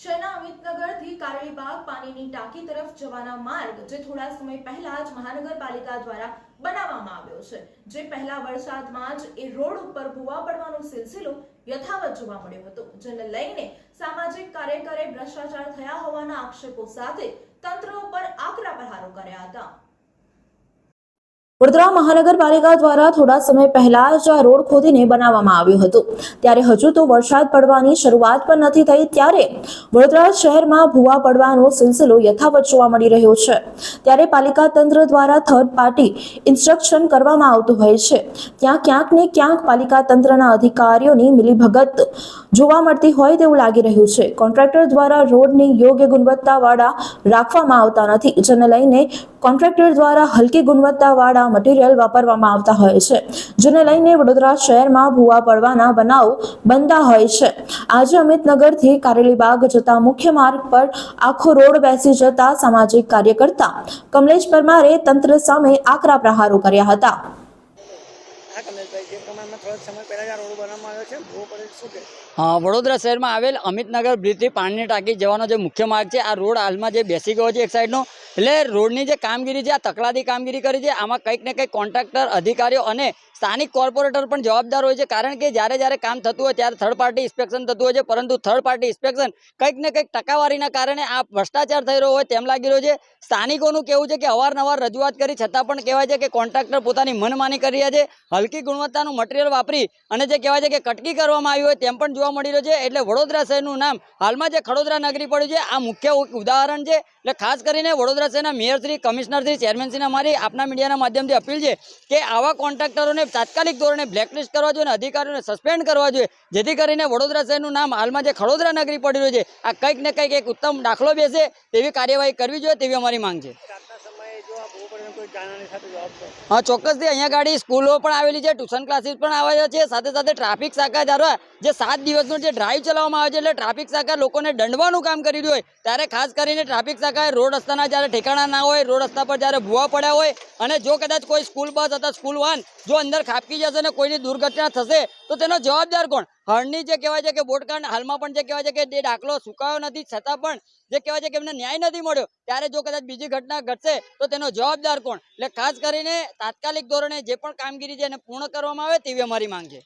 શહેરના અમિતનગરથી કારેલીબાગ પાણીની ટાંકી તરફ જવાના માર્ગ જે થોડા સમય પહેલા જ મહાનગરપાલિકા દ્વારા બનાવવામાં આવ્યો છે. જે પહેલા વરસાદમાં જ એ રોડ ઉપર ભૂવા પડવાનો સિલસિલો યથાવત જોવા મળ્યો હતો, જેને લઈને સામાજિક કાર્યકરે ભ્રષ્ટાચાર થયા હોવાના આક્ષેપો સાથે તંત્ર ઉપર આકરા પ્રહારો કર્યા હતા. વડોદરા મહાનગરપાલિકા દ્વારા થોડા સમય પહેલા જ આ રોડ ખોદીને બનાવવામાં આવ્યો હતો. ત્યારે હજુ તો વરસાદ પડવાની શરૂઆત પણ નથી થઈ, ત્યારે વડોદરા શહેરમાં ભૂવા પડવાનો સિલસિલો યથાવત જોવા મળી રહ્યો છે. ત્યારે પાલિકા તંત્ર દ્વારા થર્ડ પાર્ટી ઇન્સ્ટ્રક્શન કરવામાં આવતું હોય છે. ત્યાં ક્યાંક ને ક્યાંક પાલિકા તંત્રના અધિકારીઓની મિલીભગત જોવા મળતી હોય તેવું લાગી રહ્યું છે. કોન્ટ્રાક્ટર દ્વારા રોડની યોગ્ય ગુણવત્તાવાળા રાખવામાં આવતા નથી, જેને લઈને કોન્ટ્રાક્ટર દ્વારા હલકી ગુણવત્તાવાળા મટીરીયલ વાપરવામાં આવતા હોય છે, જેને લઈને વડોદરા શહેરમાં ભૂવા પડવાના બનાવ બનતા હોય છે. આજે અમિતનગરથી કારેલીબાગ જતા મુખ્ય માર્ગ પર આખો રોડ બેસી જતા સામાજિક કાર્યકર્તા કમલેશ પરમારે તંત્ર સામે આકરા પ્રહારો કર્યા હતા. વડોદરા શહેરમાં આવેલ અમિતનગર બ્રિજથી પાણીની ટાંકી જવાનો જે મુખ્ય માર્ગ છે, આ રોડ હાલમાં જે બેસી ગયો છે એક સાઈડનો એટલે રોડની જે કામગીરી છે, આ તકલાદી કામગીરી કરી છે, આમાં કંઈક ને કંઈક કોન્ટ્રાક્ટર અધિકારીઓ અને સ્થાનિક કોર્પોરેટર પણ જવાબદાર હોય છે, કારણ કે જ્યારે જ્યારે કામ થતું હોય ત્યારે થર્ડ પાર્ટી ઇન્સ્પેક્શન થતું હોય છે, પરંતુ થર્ડ પાર્ટી ઇન્સ્પેક્શન કંઈક ને કંઈક ટકાવારીના કારણે આ ભ્રષ્ટાચાર થઈ રહ્યો હોય તેમ લાગી રહ્યો છે. સ્થાનિકોનું કહેવું છે કે અવારનવાર રજૂઆત કરી, છતાં પણ કહેવાય છે કે કોન્ટ્રાક્ટર પોતાની મનમાની કરી રહ્યા છે. હલકી ગુણવત્તાનું મટીરિયલ વાપરી અને જે કહેવાય છે કે કટકી કરવામાં આવી હોય તેમ પણ જોવા મળી રહ્યું છે. એટલે વડોદરા શહેરનું નામ હાલમાં જે ખડોદરા નગરી પડ્યું છે, આ મુખ્ય ઉદાહરણ છે. એટલે ખાસ કરીને વડોદરા શહેરના મેયરશ્રી કમિશનરશ્રી ચેરમેનશ્રીને અમારી આપના મીડિયાના માધ્યમથી અપીલ છે કે આવા કોન્ટ્રાક્ટરોને તાત્કાલિક ધોરણે બ્લેકલિસ્ટ કરવા જોઈએ અને અધિકારીઓને સસ્પેન્ડ કરવા જોઈએ. જેથી કરીને વડોદરા શહેરનું નામ હાલમાં જે ખડોદરા નગરી પડી રહ્યું છે, આ કંઈક ને કંઈક એક ઉત્તમ દાખલો બેસે તેવી કાર્યવાહી કરવી જોઈએ તેવી અમારી માંગ છે. હા, ચોક્કસથી અહીંયા ગાડી સ્કૂલો પણ આવેલી છે, ટ્યુશન ક્લાસીસ પણ આવે છે, સાથે સાથે ટ્રાફિક શાખા દ્વારા જે સાત દિવસનો જે ડ્રાઈવ ચલાવવામાં આવે છે, એટલે ટ્રાફિક શાખા લોકોને દંડવાનું કામ કરી રહ્યું હોય, ત્યારે ખાસ કરીને ટ્રાફિક શાખાએ રોડ રસ્તાના જ્યારે ઠેકાણા ના હોય, રોડ રસ્તા પર જ્યારે ભૂવા પડ્યા હોય, અને જો કદાચ કોઈ સ્કૂલ બસ અથવા સ્કૂલ વાન જો અંદર ખાપકી જશે અને કોઈની દુર્ઘટના થશે, તો તેનો જવાબદાર કોણ? હાલની જે કહેવાય છે કે બોટકાંડ હાલમાં પણ જે કહેવાય છે કે જે દાખલો સુકાયો નથી, છતાં પણ જે કહેવાય છે કે એમને ન્યાય નથી મળ્યો, ત્યારે જો કદાચ બીજી ઘટના ઘટશે, તો તેનો જવાબદાર કોણ? એટલે ખાસ કરીને તાત્કાલિક ધોરણે જે પણ કામગીરી છે એને પૂર્ણ કરવામાં આવે તેવી અમારી માંગ છે.